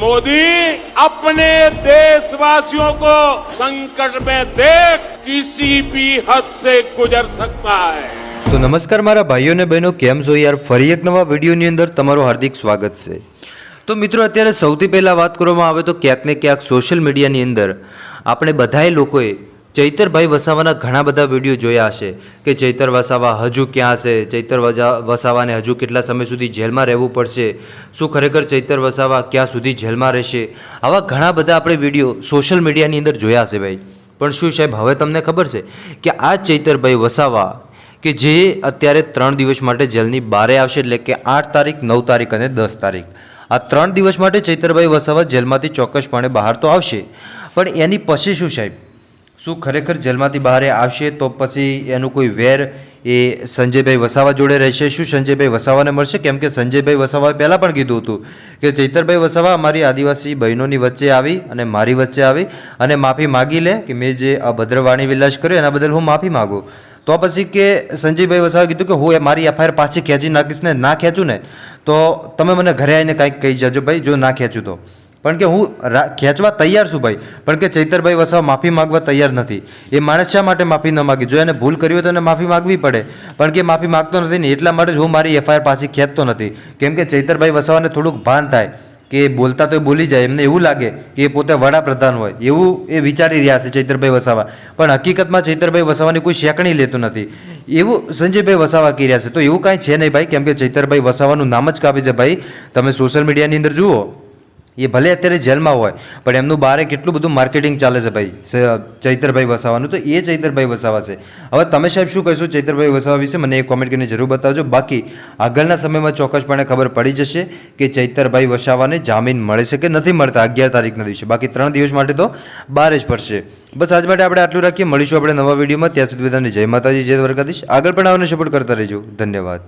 मोदी अपने देशवासियों को संकट में देख किसी भी हद से गुजर सकता है તો નમસ્કાર મારા ભાઈઓ અને બહેનો કેમ છો યાર ફરી એક નવા વિડીયોની અંદર તમારું હાર્દિક સ્વાગત છે તો મિત્રો અત્યારે સૌથી પહેલાં વાત કરવામાં આવે તો ક્યાંક ને ક્યાંક સોશિયલ મીડિયાની અંદર આપણે બધાએ લોકોએ ચૈતરભાઈ વસાવાના ઘણા બધા વીડિયો જોયા હશે કે ચૈતર વસાવા હજુ ક્યાં છે, ચૈતર વસાવાને હજુ કેટલા સમય સુધી જેલમાં રહેવું પડશે, શું ખરેખર ચૈતર વસાવા ક્યાં સુધી જેલમાં રહેશે? આવા ઘણા બધા આપણે વીડિયો સોશિયલ મીડિયાની અંદર જોયા હશે ભાઈ. પણ શું સાહેબ, હવે તમને ખબર છે કે આ ચૈતરભાઈ વસાવા કે જે અત્યારે ત્રણ દિવસ માટે જેલની બારે આવશે એટલે કે આઠ તારીખ, નવ તારીખ અને દસ તારીખ. આ ત્રણ દિવસ માટે ચૈતરભાઈ વસાવા જેલમાંથી ચોક્કસપણે બહાર તો આવશે. પણ એની પછી શું સાહેબ? શું ખરેખર જેલમાંથી બહાર આવશે તો પછી એનું કોઈ વેર એ સંજયભાઈ વસાવા જોડે રહેશે? શું સંજયભાઈ વસાવાને મળશે? કેમ કે સંજયભાઈ વસાવાએ પહેલાં પણ કીધું હતું કે ચૈતરભાઈ વસાવા અમારી આદિવાસી બહેનોની વચ્ચે આવી અને મારી વચ્ચે આવી અને માફી માગી લે કે મેં જે અભદ્ર વાણી વિલાસ કર્યો એના બદલ હું માફી માગું. તો પછી કે સંજયભાઈ વસાવા કીધું કે હું મારી એફઆઈઆર પાછી ખેંચી નાખીશ ને ના ખેંચું ને, તો તમે મને ઘરે આવીને કાંઈક કહી જજો ભાઈ, જો ના ખેંચું તો. પણ કે હું ખેંચવા તૈયાર છું ભાઈ. પણ કે ચૈતરભાઈ વસાવા માફી માંગવા તૈયાર નથી. એ માણસ શા માટે માફી ન માગી? જો એને ભૂલ કરી હોય તો એને માફી માગવી પડે. પણ કે માફી માગતો નથી ને એટલા માટે જ હું મારી એફઆઈઆર પાછી ખેંચતો નથી. કેમ કે ચૈતરભાઈ વસાવાને થોડુંક ભાન થાય કે બોલતા તો એ બોલી જાય. એમને એવું લાગે કે એ પોતે વડાપ્રધાન હોય. એવું એ વિચારી રહ્યા છે ચૈતરભાઈ વસાવા. પણ હકીકતમાં ચૈતરભાઈ વસાવાની કોઈ શેકણી લેતું નથી. એવું સંજયભાઈ વસાવા કહી રહ્યા છે. તો એવું કાંઈ છે નહીં ભાઈ. કેમ કે ચૈતરભાઈ વસાવાનું નામ જ કાપી છે ભાઈ. તમે સોશિયલ મીડિયાની અંદર જુઓ. એ ભલે અત્યારે જેલમાં હોય, પણ એમનું બારે કેટલું બધું માર્કેટિંગ ચાલે છે ભાઈ ચૈતરભાઈ વસાવાનું. તો એ ચૈતરભાઈ વસાવા છે. હવે તમે સાહેબ શું કહેશો ચૈતરભાઈ વસાવા વિશે? મને એક કોમેન્ટ કરીને જરૂર બતાવજો. બાકી આગળના સમયમાં ચોક્કસપણે ખબર પડી જશે કે ચૈતરભાઈ વસાવાને જામીન મળે છે કે નથી મળતા અગિયાર તારીખના દિવસે. બાકી ત્રણ દિવસ માટે તો બહાર જ પડશે. બસ આજ માટે આપણે આટલું રાખીએ. મળીશું આપણે નવા વિડીયોમાં. ત્યાં સુધી બધાને જય માતાજી, જય દ્વારકાધીશ. આગળ પણ આવને સપોર્ટ કરતા રહેજો. ધન્યવાદ.